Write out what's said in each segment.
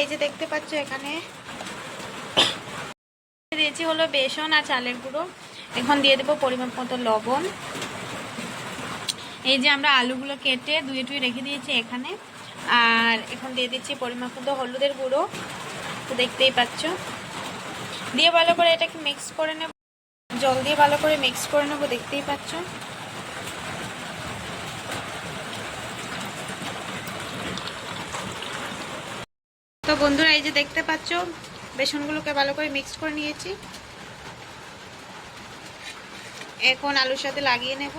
এই যে দেখতে পাচ্ছ এখানে। দিয়েছি হলো বেসন আর চালের গুঁড়ো। এখন দিয়ে দেবো পরিমাপ মতো লবণ। এই যে আমরা আলুগুলো কেটে ধুয়ে টুয়ে রেখে দিয়েছি এখানে। আর এখন দিয়ে দিচ্ছি পরিমাপ মতো হলুদের গুঁড়ো। তো দেখতেই পাচ্ছ। দিয়ে ভালো করে এটাকে মিক্স করে নেব। জল দিয়ে ভালো করে মিক্স করে নেব, দেখতেই পাচ্ছ। তো বন্ধুরা, এই যে দেখতে পাচ্ছ, বেসনগুলোকে ভালো করে মিক্স করে নিয়েছি। এখন আলুর সাথে লাগিয়ে নেব।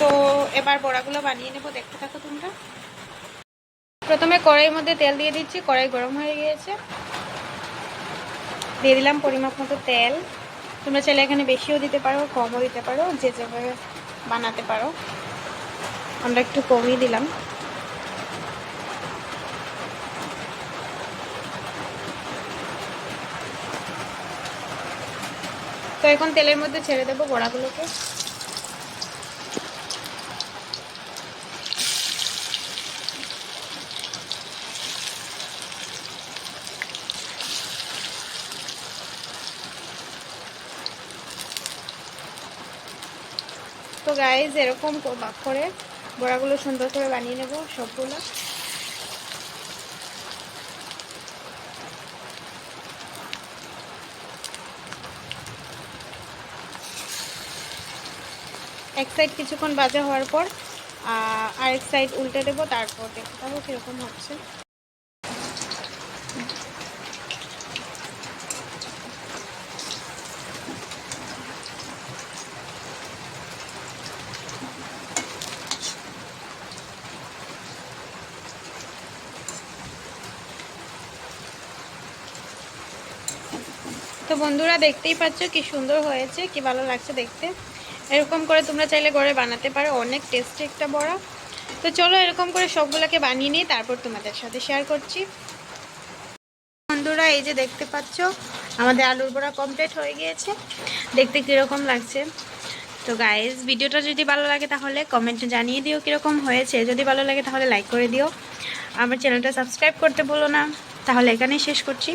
তো এবার বড়াগুলো বানিয়ে নেব, দেখতে থাকো তোমরা। প্রথমে কড়াইয়ের মধ্যে তেল দিয়ে দিচ্ছি, কড়াই গরম হয়ে গিয়েছে। দিয়ে দিলাম পরিমাপ মতো তেল। তোমরা চাইলে এখানে বেশিও দিতে পারো, কমও দিতে পারো, যে যেভাবে বানাতে পারো। আমরা একটু কমই দিলাম। তো এখন তেলের মধ্যে ছেড়ে দেবো বড়াগুলোকে। তো গাইজ এরকম করে বড়াগুলো সুন্দর করে বানিয়ে নেব সবগুলো। এক সাইড কিছুক্ষণ বাজা হওয়ার পর আরেক সাইড উল্টে দেবো, তারপর দেখতে পাবো কীরকম হচ্ছে। তো বন্ধুরা দেখতেই পাচ্ছ কি সুন্দর হয়েছে, কি ভালো লাগছে দেখতে। এরকম করে তোমরা চাইলে ঘরে বানাতে পারো, অনেক টেস্টি একটা বড়া। তো চলো এরকম করে সবগুলোকে বানিয়ে নিই তারপর তোমাদের সাথে শেয়ার করছি। বন্ধুরা, এই যে দেখতে পাচ্ছ, আমাদের আলুর বড়া কমপ্লিট হয়ে গিয়েছে। দেখতে কীরকম লাগছে। তো গাইজ ভিডিওটা যদি ভালো লাগে তাহলে কমেন্টে জানিয়ে দিও কীরকম হয়েছে। যদি ভালো লাগে তাহলে লাইক করে দিও। আমার চ্যানেলটা সাবস্ক্রাইব করতে বলো না। তাহলে এখানেই শেষ করছি।